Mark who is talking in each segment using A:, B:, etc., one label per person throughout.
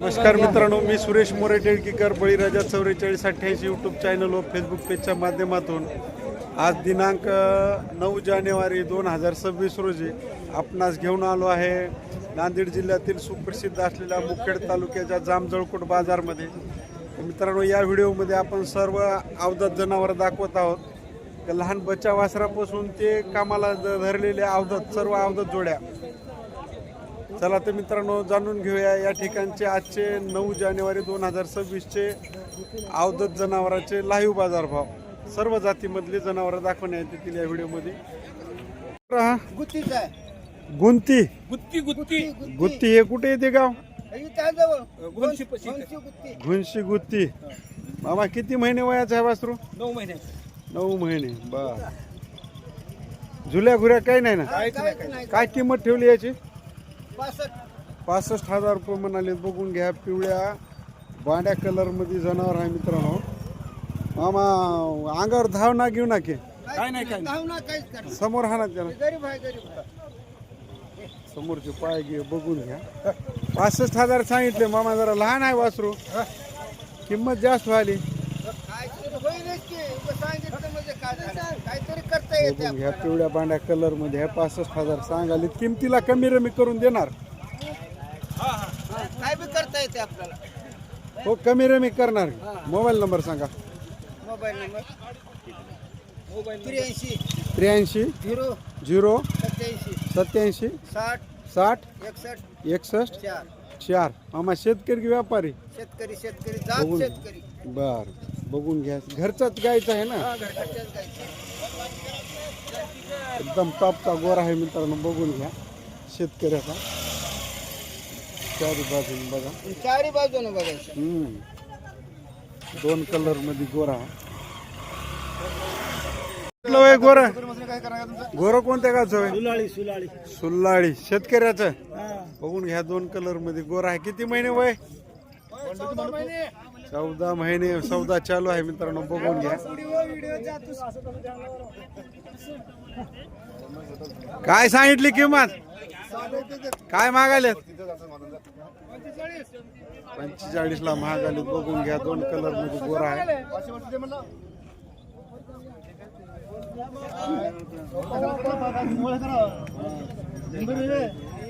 A: नमस्कार मित्रांनो मी सुरेश मोरे टेळकीकर बळीराजा चौवेचाळीस अठ्ठ्याऐंशी यूट्यूब चॅनल व फेसबुक पेजच्या माध्यमातून आज दिनांक नऊ जानेवारी दोन हजार सव्वीस रोजी आपणास घेऊन आलो आहे नांदेड जिल्ह्यातील सुप्रसिद्ध असलेल्या मुखेड तालुक्याच्या जामजळकोट बाजारमध्ये. मित्रांनो या व्हिडिओमध्ये आपण सर्व अवधत जनावरं दाखवत आहोत. तर लहान बच्चा वासरापासून ते कामाला धरलेले अवधत सर्व अवधत जोड्या. चला तर मित्रांनो जाणून घेऊया या ठिकाणचे आजचे नऊ जानेवारी दोन हजार सव्वीसचे अवदत जनावरांचे लाईव्ह बाजारभाव. सर्व जातीमधले जनावरं दाखवण्यात येतील या व्हिडिओमध्ये. हा,
B: आहे.
A: गुंती.
C: गुत्ती गुत्ती.
A: गुत्ती हे कुठे येते गाव?
B: हे त्याजवळ
C: गोंशी पशी.
B: गोंशी गुत्ती.
A: घुनशी गुत्ती. मामा किती महिने वयाचा आहे वासरू?
C: नऊ महिन्याचे
A: नऊ महिने बर. झुल्या घुऱ्या काही नाही ना?
B: काहीच नाही
A: काय किंमत ठेवली याची?
B: पासष्ट
A: पासष्ट हजार रुपये म्हणाले बघून घ्या पिवळ्या बांड्या कलरमध्ये जनावर आहे मित्रांनो. मामा अंगावर धाव ना घेऊ ना की?
C: काय नाही, काय
A: समोर हा ना त्याला. समोरचे पाय घे बघून घ्या. पासष्ट हजार सांगितले मामा जरा लहान आहे वासरू. किंमत जास्त व्हाली बघून घ्या पिवळ्या बांड्या कलरमध्ये आहे पासष्ट हजार सांगाले किमतीला कमी रमी करून देणार.
B: काय बी करता येते आपल्याला
A: हो कमी रमी करणार. मोबाईल नंबर सांगा.
B: मोबाईल नंबर त्र्याऐंशी
A: त्र्याऐंशी
B: झिरो
A: झिरो
B: सत्याऐंशी
A: सत्याऐंशी
B: साठ
A: साठ
B: एकसष्ट
A: एकसष्ट
B: चार.
A: चार. मामा शेतकरी की व्यापारी?
B: शेतकरी शेतकरी जात. शेतकरी.
A: बर. बघून घ्या. घरचाच गायचा आहे ना. एकदम टॉपचा गोर आहे मित्रांनो बघून घ्या शेतकऱ्याचा. चारी बाजून बघा.
B: चारी बाजूने
A: हम्म. दोन कलरमध्ये गोरा गोरा? गोर कोणत्या गावचं सुल्लाळी शेतकऱ्याचं? बघून घ्या दोन कलरमध्ये गोरा आहे. किती महिने वय? चौदा महिने चौदा चालू आहे मित्रांनो बघून घ्या. काय सांगितली किंमत? काय मागाले पंचेचाळीस ला महागाले बघून घ्या दोन कलरमध्ये गोरा आहे.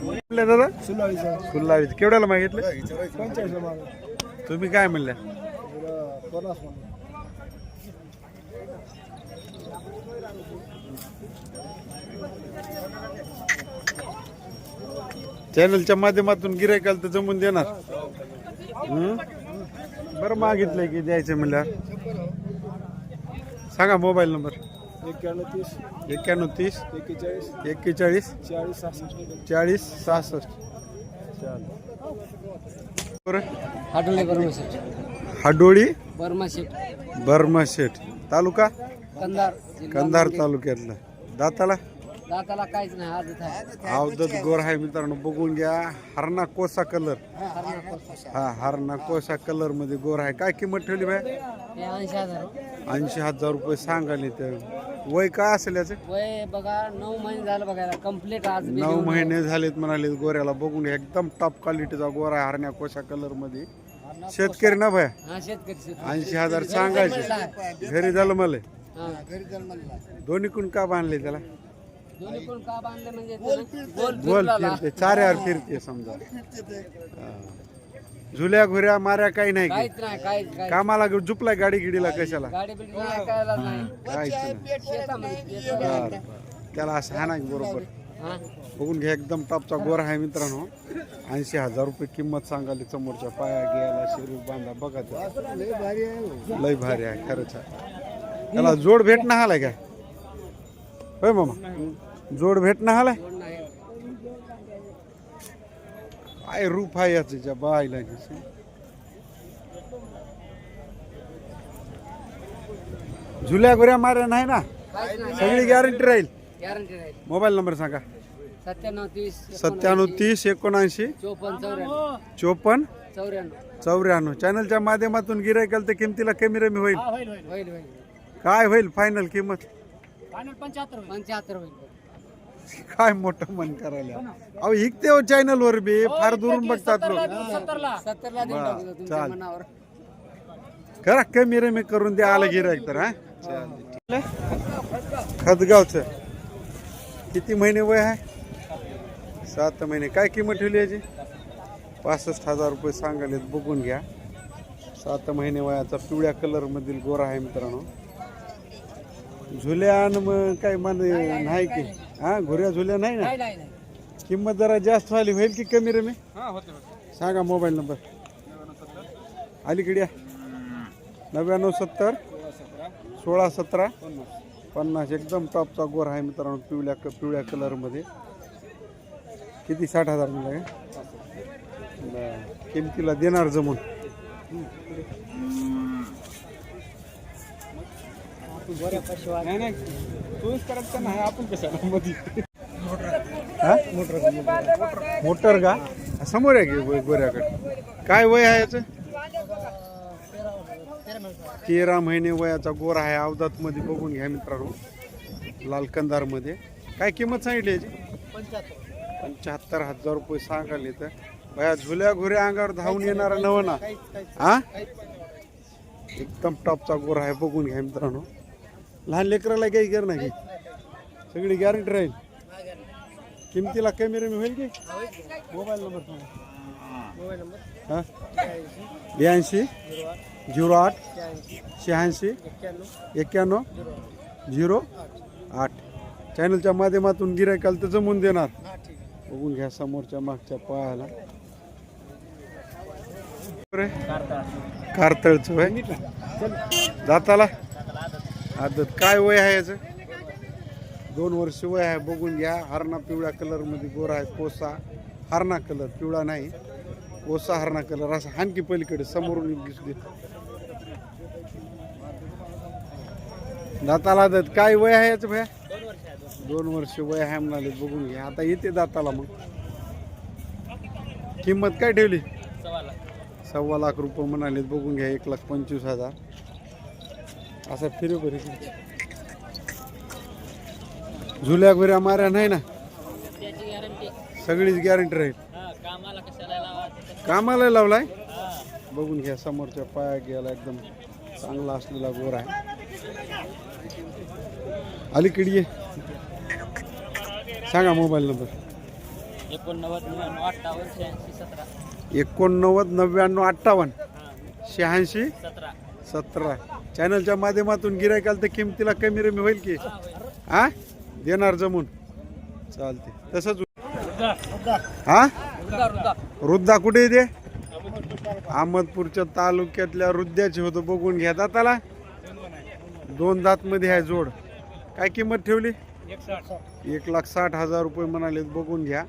A: कुठले दादा? केवढ्याला मागितले? तुम्ही काय म्हणल्या चॅनलच्या माध्यमातून गिरायकाल तर जमून देणार. बरं मागितलंय की द्यायचं म्हणल्यावर? सांगा मोबाईल नंबर.
B: एक्क्याण्णव तीस.
A: एक्क्याण्णव तीस.
B: एक्केचाळीस.
A: एक्केचाळीस.
B: चाळीस सहासष्ट.
A: चाळीस सहासष्ट. बरं.
D: हाडोळे
A: हाडोळी
D: बर्माशेट
A: बर्माशेठ तालुका?
D: कंधार
A: कंधार. तालुक्यातला. दाताला?
D: दाताला काहीच नाही आजच आहे.
A: गोर आहे मित्रांनो बघून घ्या. हरणा कोसा कलर हा हरणा कोसा. कलरमध्ये गोर आहे. काय किंमत ठेवली बाय?
D: हे ऐंशी हजार.
A: ऐंशी हजार रुपये सांगाले तर वय काय असेल याचं?
D: वय बघा नऊ महिने झालं बघायला. कंप्लीट आज बी
A: नऊ महिने झालेत म्हणाले गोऱ्याला. बघून घ्या एकदम टॉप क्वालिटीचा गोरा आहे हरण्या कोशा कलरमध्ये. शेतकरी ना भया
D: हा शेतकरी शेतकरी.
A: ऐंशी हजार सांगायचे. घरी झालं मला
D: हा.
B: आहे.
A: दोन्हीकडून का बांधले त्याला?
D: का बांधले म्हणजे गोल फिरला
A: फिरते. चाऱ्यावर फिरते समजा. हा. झुल्या घुऱ्या माऱ्या काही नाही की.
D: काहीच नाही काहीच काय
A: कामाला घेऊन झुपलाय गाडी गिडीला कशाला?
D: गाडी बिडी नाही कायला नाही.
A: काहीच नाही.
D: शेतामध्ये
A: बरं, बरं. त्याला असं हा नाही बरोबर.
D: हा?
A: बघून घ्या एकदम टॉपचा गोरा आहे मित्रांनो. ऐंशी हजार रुपये किंमत सांगाली समोरच्या पाया घ्यायला शरीर बांधा बघा ते.
B: लय भारी आहे हो.
A: लय भारी आहे खरंच आहे. त्याला जोड भेटणं आलाय काय? होय मामा? जोड भेटणं
D: नाही.
A: काय रूप आहे याच्या बायला झुल्या गुऱ्या माऱ्या नाही ना? सगळी गॅरंटी राहील.
D: गॅरंटी राहील.
A: मोबाईल नंबर सांगा.
D: सत्त्याण्णव तीस
A: सत्त्याण्णव तीस एकोणऐंशी.
D: चोपन्न चौऱ्याण्णव.
A: चोपन्न
D: चौऱ्याण्णव.
A: चौऱ्याण्णव. चॅनलच्या माध्यमातून गिरायक तर किमतीला कमी रमी होईल. काय होईल फायनल किंमत?
D: पंच्याहत्तर होईल.
A: काय मोठं मन करायला? अहो इकते हो चॅनल वर बी. फार दुरून बघतात लोक. चाल.
D: मनावर.
A: करा कमी रमी करून द्या आलं गिरायक तर हा? खतगावचं किती महिने वय आहे? सात महिने. काय किंमत ठेवली याची? पासष्ट हजार रुपये सांगालेत बघून घ्या. सात महिने वयाचा पिवळ्या कलर मधील गोरा आहे मित्रांनो. झुल्या आणि मग काय मान नाही. की? हा घोऱ्या झुल्या नाही ना?
D: नाही नाही नाही.
A: किंमत जरा जास्त व्हायली होईल की कमी रमी? सांगा मोबाईल नंबर. अलीकडे या. नव्याण्णव सत्तर सोळा सतरा पन्नास. एकदम टॉपचा गोर आहे मित्रांनो पिवळ्या क पिवळ्या कलरमध्ये किती? साठ हजार मिळाला. किमतीला देणार जमून.
C: नाही नाही तूच नाही आपण कशाला मध्ये
A: हा मोटर का? समोर आहे की गोऱ्याकडे? काय वय आहे याचं? तेरा महिने वयाचा गोर आहे अवधात मध्ये बघून घ्या मित्रांनो. लाल कंदारमध्ये काय किंमत सांगितली याची? पंच्याहत्तर हजार रुपये सांगाले तर वया झुल्या घुऱ्या अंगावर धावून येणारा नवना. हा? एकदम टॉपचा गोर आहे बघून घ्या मित्रांनो. लहान लेकराला काही कर नाही सगळी गॅरंटी राहील. किमतीला कमी रमी होईल की? मोबाईल नंबर हा? ब्याऐंशी झिरो आठ शहाऐंशी एक्क्याण्णव झिरो आठ. चॅनलच्या माध्यमातून गिरायकाल तर जमून देणार. बघून घ्या समोरच्या मागच्या पायाला कारतळचं जाताला? आदत काय वय आहे याचं? दोन वर्ष वय आहे बघून घ्या. हरणा पिवळ्या कलरमध्ये गोरा आहे कोसा. हरणा कलर पिवळा नाही. कोसा हरणा कलर असा आणखी पलीकडे समोरून दिसू दाताला आदत काय वय आहे याचं भया? दोन वर्ष वय आहे म्हणाले बघून घ्या. आता येते दाताला मग. किंमत काय ठेवली? सव्वा लाख रुपये म्हणाले बघून घ्या एक लाख पंचवीस हजार. असं फिरे बरे झुल्या गुऱ्या माऱ्या नाही ना? सगळीच गॅरंटी राहील. कामाला लावलाय? बघून घ्या समोरच्या पाया गेला एकदम चांगला असलेला गोर आहे. अलीकडे ये. सांगा मोबाईल नंबर.
D: एकोणनव्वद नव्याण्णव अठ्ठावन्न शहाऐंशी सतरा.
A: एकोणनव्वद नव्याण्णव अठ्ठावन्न शहाऐंशी
D: सतरा.
A: सतरा. चॅनलच्या माध्यमातून गिरायकाल तर किमतीला कमी रमी होईल की? हा देणार जमून. चालते तसंच हा वृद्धा कुठे दे अहमदपूरच्या तालुक्यातल्या वृद्धाची होतं. बघून घ्या दाताला. दोन दात मध्ये आहे जोड. काय किंमत ठेवली? एक लाख साठ हजार रुपये म्हणाले बघून घ्या.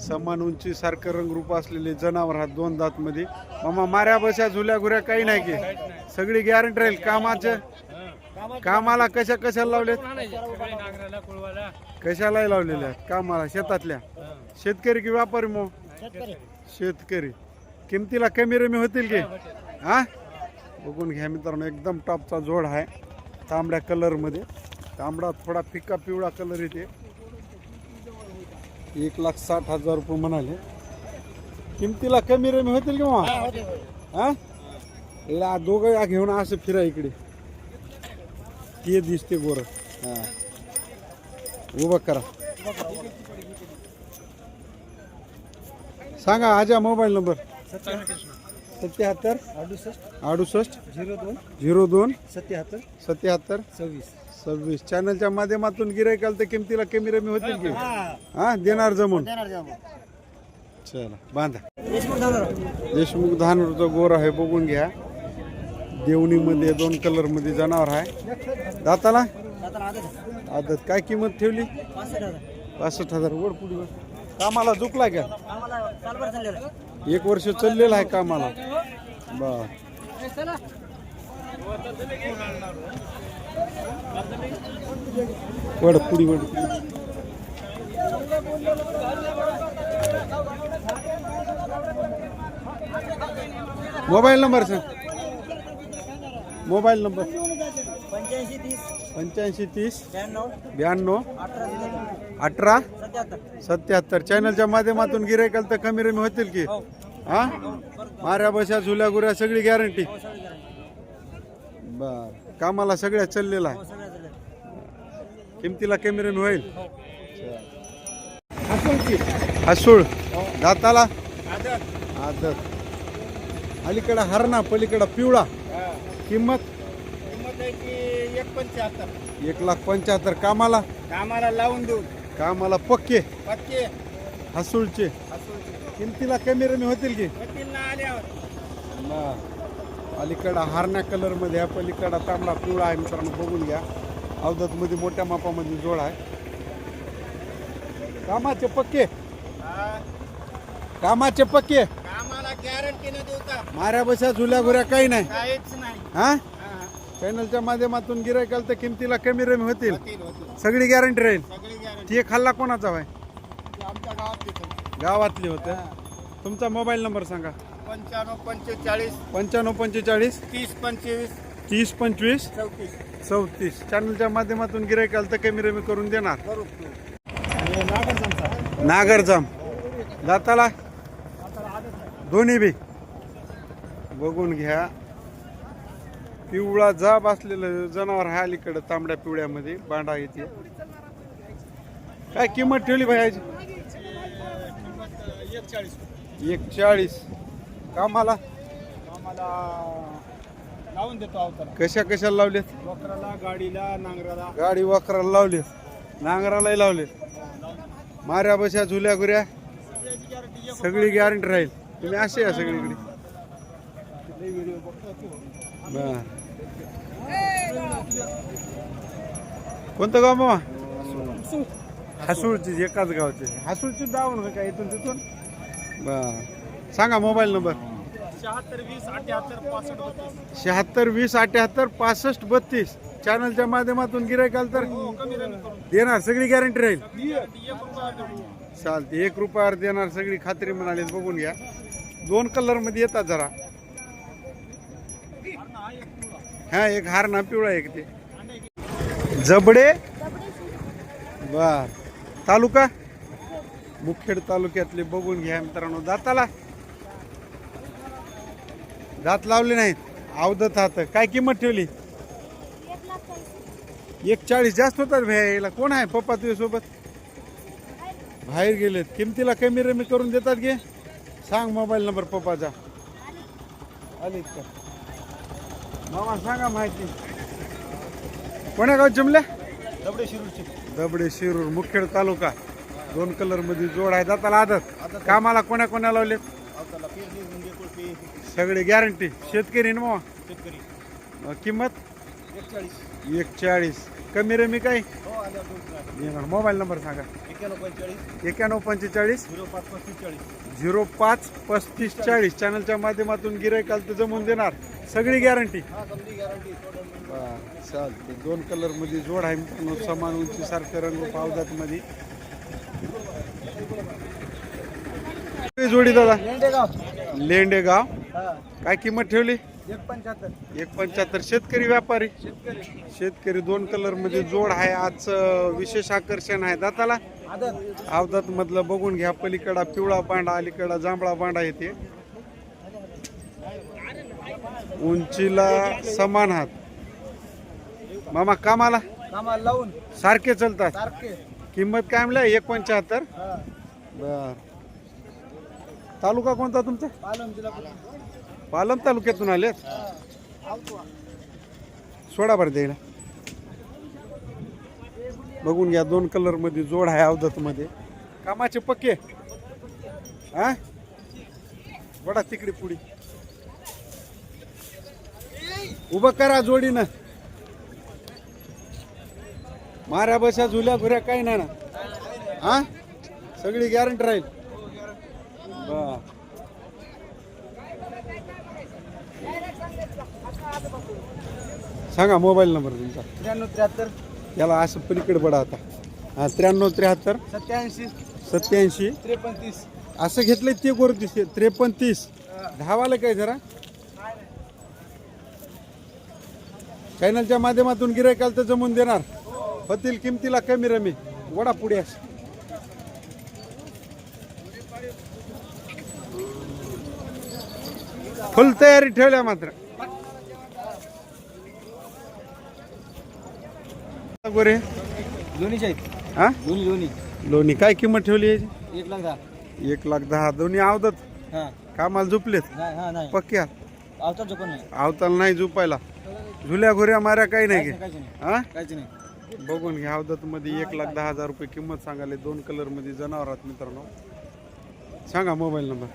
A: समान उंची सारखं रंगरूप असलेले जनावर हा दोन दात मध्ये मामा माऱ्या बशा झुल्या घुऱ्या काही नाही की. सगळी गॅरंटी राहील. कामाचं कामाला कशा कशाला लावलेत? कशालाही लावलेल्या आहेत. कामाला शेतातल्या. शेतकरी की व्यापारी मग शेतकरी. किमतीला कमी रमी होतील की? हा? बघून घ्या मित्रांनो एकदम टॉपचा जोड आहे. तांबड्या कलरमध्ये तांबडा थोडा फिका पिवळा कलर येते. एक लाख साठ हजार रुपये म्हणाले. किमतीला कमी रमी होतील की मग? हा दोघं या घेऊन असं फिरा इकडे. ते दिसते गोर. हा. उभं करा. सांगा आजा मोबाईल नंबर. सत्याहत्तर
B: अडुसष्ट
A: अडुसष्ट
B: झिरो दोन
A: झिरो दोन
B: सत्याहत्तर
A: सत्याहत्तर
B: सव्वीस.
A: सव्वीस. चॅनलच्या माध्यमातून गिरायकाल तर किमतीला कमी रमी होतील की? हा. देणार जमून. चला बांधा. देशमुख धानूरचा गोर आहे बघून घ्या. देवणीमध्ये दोन कलरमध्ये जनावर आहे. दाताला? आदत काय किंमत ठेवली? पासष्ट हजार. वर पुढे. कामाला झुकला का? एक वर्ष चाललेलं आहे कामाला. बर वड पुढी वड मोबाईल नंबर सांग. Mobile number.
C: पंच्याऐंशी तीस.
A: पंच्याऐंशी तीस.
C: ब्याण्णव.
A: अठरा
C: सत्याहत्तर.
A: सत्याहत्तर. चॅनलच्या माध्यमातून गिरायकाल तर कमी रमी होतील की? हा. माऱ्या बशा झुल्या गुऱ्या सगळी गॅरंटी बर. कामाला सगळ्या चाललेला आहे. किमतीला कमी रमी होईल. हसूळ. दाताला? आदत. अलीकडं हरणा पलीकडं पिवळा. किंमत?
B: किंमत आहे की एक
A: लाख पंच्याहत्तर. कामाला?
B: कामाला लावून देऊ.
A: कामाला पक्के.
B: पक्के.
A: हसूळचे. किमतीला कमी रमी होतील की
B: आल्यावर.
A: अलीकडं हारण्या कलरमध्ये आहे पलीकडं तांबडा पिवळा आहे मित्रांनो बघून घ्या. अवधत मध्ये मोठ्या मापामध्ये जोड आहे. कामाचे पक्के. कामाचे पक्के.
B: कामाला गॅरंटी न देऊ का?
A: माऱ्या बशा झुल्या घुऱ्या काही नाही.
B: काहीच नाही.
A: हा. चॅनलच्या माध्यमातून गिरायकाल तर किमतीला कमी रमी होतील. सगळी गॅरंटी राहील. ते खाल्ला कोणाचा भाई
B: आमच्या
A: गावातली होते. तुमचा मोबाईल नंबर सांगा.
B: पंच्याण्णव पंचेचाळीस
A: पंच्याण्णव पंचेचाळीस
B: तीस पंचवीस
A: तीस पंचवीस
B: चौतीस.
A: चौतीस. चॅनलच्या माध्यमातून गिरायकाल तर कमी रमी करून देणार. नागरजाम. दाताला? दोन्ही बी. बघून घ्या. पिवळा जाब असलेलं जनावर आहे अलीकडं तांबड्या पिवळ्यामध्ये. बांडा येते. काय किंमत ठेवली भाई एक चाळीस कामाला?
C: आम्हाला लावून देतो
A: कशा कशाला लावलेत?
C: वक्राला गाडीला नांगराला.
A: गाडी वाकराला लावले नांगरालाही लावले माऱ्या बशा झुल्या गुऱ्या. सगळी गॅरंटी राहील. तुम्ही असे या सगळीकडे. बर. कोणतं गाव मामा? हसूळची एकाच गावचे. हसूळची दावून का इथून तिथून? बर. सांगा मोबाईल नंबर.
C: शहात्तर वीस अठ्याहत्तर पासष्ट बत्तीस.
A: शहात्तर वीस अठ्याहत्तर पासष्ट बत्तीस. चॅनलच्या माध्यमातून गिरायकाल तर देणार सगळी गॅरंटी राहील. चालते एक रुपयावर देणार सगळी खात्री म्हणाली बघून घ्या. दोन कलरमध्ये येतात जरा. हा एक हार ना पिवळा एक ते. जबडे? बर. तालुका? मुखेड तालुक्यातले बघून घ्या मित्रांनो. दाताला? दात लावले नाहीत. अवदत हात. काय किंमत ठेवली? एक चाळीस जास्त होतात भ्यायला कोण आहे पप्पा तुझ्या सोबत? बाहेर गेलेत. किमतीला कमी रमी करून देतात गे? सांग मोबाईल नंबर पप्पाचा. आलीत का? मामा सांगा माहिती. कोण्या गाव जमल्या?
C: दबडे शिरूरचे.
A: दबडे शिरूर मुखेड तालुका. दोन कलरमध्ये जोड आहे. दाताला आदत. कामाला कोण्या कोण्या लावलेत? सगळे गॅरंटी शेतकरी ना मामा?
C: शेतकरी.
A: किंमत?
C: एक चाळीस
A: एक चाळीस कमी रमी काय?
C: हो आल्या दोन
A: येणार मोबाईल नंबर सांगा.
C: एक्क्याण्णव पंचेचाळीस.
A: एक्याण्णव पंचेचाळीस?
C: झिरो पाच पस्तीस चाळीस
A: झिरो पाच पस्तीस चाळीस चॅनलच्या माध्यमातून गिरायकाल तर जमून देणार. सगळी गॅरंटी
C: हा समजी गॅरंटी
A: चालते दोन कलरमध्ये जोड आहे. मित्रांनो समान उंची सारखे रंग पावदात मध्ये. जोडी दादा.
C: लेंडेगाव
A: लेंडे गाव
C: हा.
A: काय किंमत ठेवली?
C: एक पंच्याहत्तर.
A: एक पंच्याहत्तर. शेतकरी व्यापारी? शेतकरी. दोन कलरमध्ये जोड आहे. आज विशेष आकर्षण आहे दाताला. अवधात मधलं बघून घ्या. पलीकडा पिवळा पांडा अलीकडा जांभळा पांडा येते. उंचीला समान हात. मामा कामाला?
C: कामाला लावून.
A: सारखे चालतात. किंमत काय म्हणलं? एक पंच्याहत्तर? बर. तालुका कोणता तुमचा?
C: पालम जिल्हा पुणे.
A: पालम तालुक्यातून आले सोडा बरं द्यायला. बघून घ्या दोन कलरमध्ये जोड आहे अवधत मध्ये कामाचे पक्के? हा? बडा तिकडे पुढे. उभं करा जोडीनं. माऱ्या बशा झुल्या घुऱ्या काही नाही ना. हा? सगळी गॅरंटी राहील. सांगा मोबाईल नंबर तुमचा.
C: त्र्याण्णव त्र्याहत्तर.
A: याला असं पलीकडे पडा आता. हा त्र्याण्णव त्र्याहत्तर.
C: सत्याऐंशी.
A: सत्याऐंशी.
C: त्रेपन्न तीस
A: असं घेतलंय ते गोर दिसते त्रेपन्न तीस धावाला काय जरा? चॅनलच्या माध्यमातून गिरायकाल तर जमून देणार. होतील किमतीला कमी रमी. वडा पुढे असं. फुल तयारी ठेवल्या मात्र. गोरे.
C: दोन्हीचे आहेत.
A: हा?
C: दोन्ही दोन्ही.
A: लोणी काय किंमत ठेवली याची?
C: एक लाख दहा.
A: एक लाख दहा. दोन्ही आवदत.
C: हा.
A: कामाला झुपलेत.
C: नाही हा नाही.
A: पक्क्या.
C: आवताच पण नाही.
A: आवताला नाही झुपायला. झुल्या घुऱ्या माऱ्या काही नाही घे
C: काहीच नाही
A: हा?
C: काहीच नाही.
A: बघून घ्या अवदत मध्ये एक लाख दहा हजार रुपये किंमत सांगाले दोन कलरमध्ये जनावरात मित्रांनो. सांगा मोबाईल नंबर.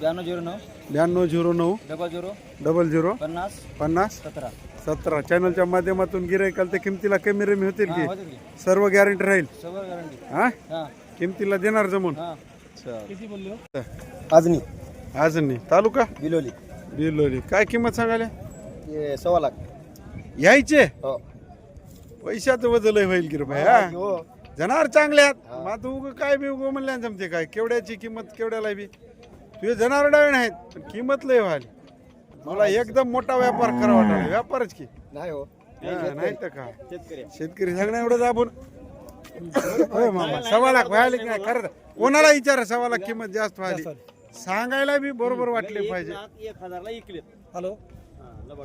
C: ब्याण्णव झिरो नऊ.
A: ब्याण्णव झिरो नऊ.
C: Double zero.
A: Double zero.
C: पन्नास.
A: पन्नास.
C: सतरा.
A: सतरा. चॅनलच्या माध्यमातून गिरायकाल तर किमतीला कमी रमी होतील
C: हा
A: की? सर्व गॅरंटी राहील.
C: गॅरंटी
A: हा?
C: हा.
A: किमतीला देणार जमून?
C: हा. किती बोललो
A: नाही तालुका?
C: बिलोली.
A: बिलोली. काय किंमत सांगाले
C: हे सव्वा लाख.
A: यायचे?
C: हो.
A: पैशाचं वजन होईल की रे भाई हा?
C: हो
A: जनावर चांगले आहेत. मग तू उगं काय बी उगं म्हणल्या जमते काय? केवड्याची किंमत केवढ्याला बी? तुझे जनावर डावे नाहीत पण किंमत लय व्हायली मला एकदम मोठा व्यापार करा वाटला व्यापारच की.
C: नाही हो.
A: हा, नाही तर काय
C: शेतकरी.
A: शेतकरी सांगणं एवढं दाबून होय मामा सव्वा लाख व्हायला की नाही? खरं कोणाला विचारा सव्वा लाख किंमत जास्त व्हायली. सांगायला बी बरोबर वाटले पाहिजे.
C: एक हजारला इकले हॅलो?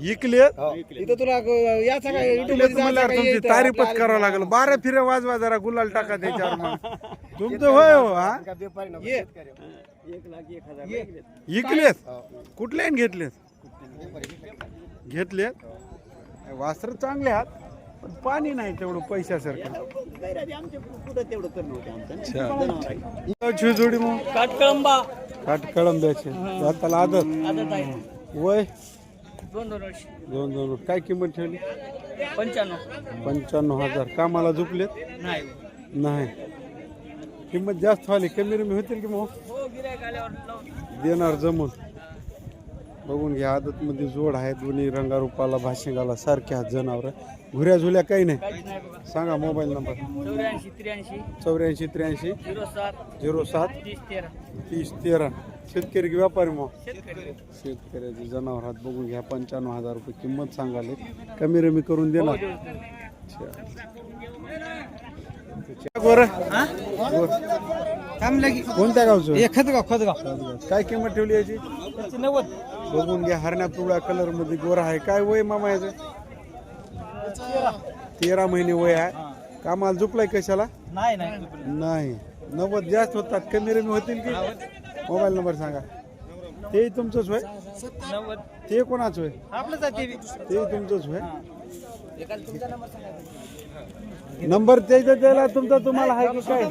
A: इकले
C: इथं तुला याचा काय
A: तुमची तारीफच करावं लागेल. बारा फिरे वाजवा जरा गुलाल टाका त्याच्यावर मग. तुमचं होय हो हा.
C: एक लाख एक हजार
A: इकलेत कुठले घेतलेत घेतलेत. वास्त्र चांगले आहात पण पाणी नाही तेवढं पैशासारखं. जोडी मग?
D: काटकळंबा.
A: काट कळंब्याचे त्याला आदत.
D: आदत आहे.
A: वय?
D: दोन दोन वर्ष.
A: दोन दोन काय किंमत ठेवली?
D: पंच्याण्णव.
A: पंच्याण्णव हजार. कामाला झुपलेत?
D: नाही.
A: नाही. किंमत जास्त व्हाली कमी रमी होतील की मग?
D: हो
A: देणार जमून. बघून घ्या आदतमध्ये जोड आहे दोन्ही रंगारूपाला भाशिंगाला सारखे आहेत जनावर. घुऱ्या झुल्या काही नाही. सांगा मोबाईल नंबर.
D: चौऱ्याऐंशी त्र्याऐंशी.
A: चौऱ्याऐंशी त्र्याऐंशी.
D: झिरो सात.
A: झिरो सात.
D: तीस तेरा.
A: तीस तेरा. शेतकरी की व्यापारी मग?
D: शेतकरी.
A: शेतकऱ्याचे जनावर हात बघून घ्या पंच्याण्णव हजार रुपये किंमत सांगाले कमी रमी करून देणार. गोर कोणत्या गावचं?
C: खतगाव खतगाव
A: काय किंमत ठेवली याची?
C: त्याची नव्वद.
A: बघून घ्या हरण्या पिवळ्या कलरमध्ये गोरा आहे. काय वय मामा याचं? तेरा महिने वय आहे. कामाला झुपलाय कशाला?
C: नाही नाही
A: नाही. नव्वद जास्त होतात. कमी रमी होतील की? मोबाईल नंबर सांगा. ते तुमचंच होय
C: नव्वद.
A: ते कोणाचं होय
C: आपलंच आहे ते
A: ते तुमचंच होय नंबर त्याचा त्याला तुमचा तुम्हाला आहे की काय?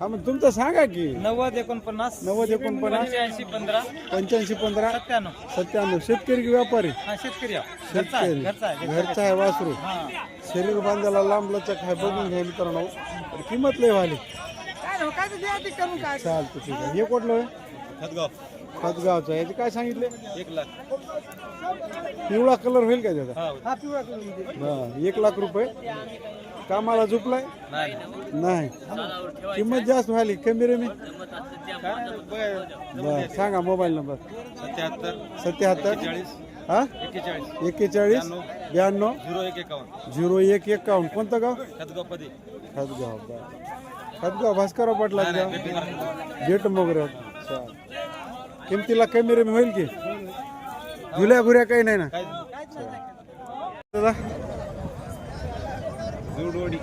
A: हा मग तुमचं सांगा की.
C: नव्वद एकोणपन्नास
A: नव्वद एकोणपन्नास
C: पंच्याऐंशी पंधरा
A: पंच्याऐंशी पंधरा
C: सत्त्याण्णव.
A: सत्त्याण्णव. शेतकरी की व्यापारी?
C: हा शेतकरी आहे. घरचा आहे,
A: शेतकरी
C: घरचा आहे
A: घरचा आहे वासरू.
C: हा.
A: शरीर बांधायला लांब लचक आहे बघून घ्या मित्रांनो तर किंमत लय व्हाली चालतं ठीक आहे. हे कुठलं होय? खतगावचं आहे. याचे काय सांगितले?
C: एक लाख.
A: पिवळा कलर होईल का त्याचा?
C: हा. पिवळा कलर
A: हा एक लाख रुपये. कामाला झुपलाय
C: नाही.
A: नाही. किंमत जास्त व्हायली. कमी रेमी. बर सांगा मोबाईल नंबर.
C: सत्याहत्तर.
A: सत्याहत्तर. हा?
C: एक्केचाळीस
A: ब्याण्णव.
C: झिरो एक एकावन्न.
A: झिरो एक एकावन्न. कोणतं गाव?
C: खतगाव पदी
A: खतगाव खतगाव भास्कर पाटला गेट मोगऱ्यात चाल किमतीला कमी रेमी होईल की? झुल्या घुऱ्या काही नाही ना? दादा
C: जोडवडी.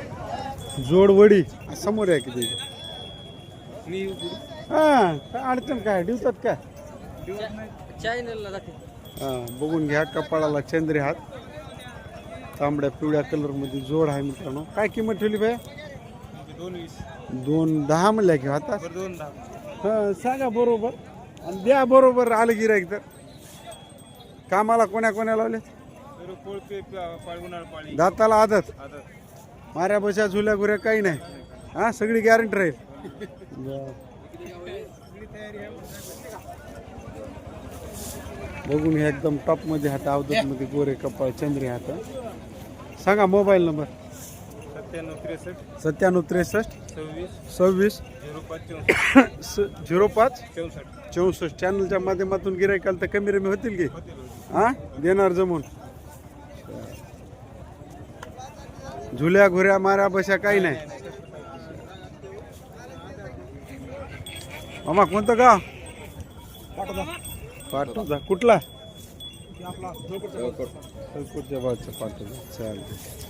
A: जोडवडी. समोर आहे किती?
C: मी
A: हा काय? अडचण काय? डिवतात काय
D: चॅनलला
A: हा बघून घ्या कपाळाला चंद्री हात. तांबड्या पिवळ्या कलरमध्ये जोड आहे मित्रांनो. काय किंमत ठेवली बाय
C: दोन वीस.
A: दोन दहा म्हणल्या की आता?
C: दोन दहा.
A: हा सांगा बरोबर. आणि द्या बरोबर आलं गिराईक तर कामाला कोण्या कोण्या लावले
C: कोळपे पाळी.
A: दाताला आदत.
C: आता
A: माऱ्या बशा झुल्या गुऱ्या काही नाही. हा सगळी गॅरंटी राहील. बघून हे एकदम टॉपमध्ये हात अवधूत मध्ये गोरे कपाळ चंद्री हात. सांगा मोबाईल नंबर
C: सत्त्याण्णव त्रेसष्ट.
A: सत्त्याण्णव त्रेसष्ट.
C: सव्वीस.
A: झिरो पाच
C: चौसष्ट.
A: चौसष्ट. चॅनलच्या माध्यमातून गिरायकाल तर कमी रमी होतील की? हा? देणार जमून. झुल्या घुऱ्या माऱ्या बशा काही नाही. मामा कोणतं गाव? पाटोदा. कुठला? पाटोदा. चालते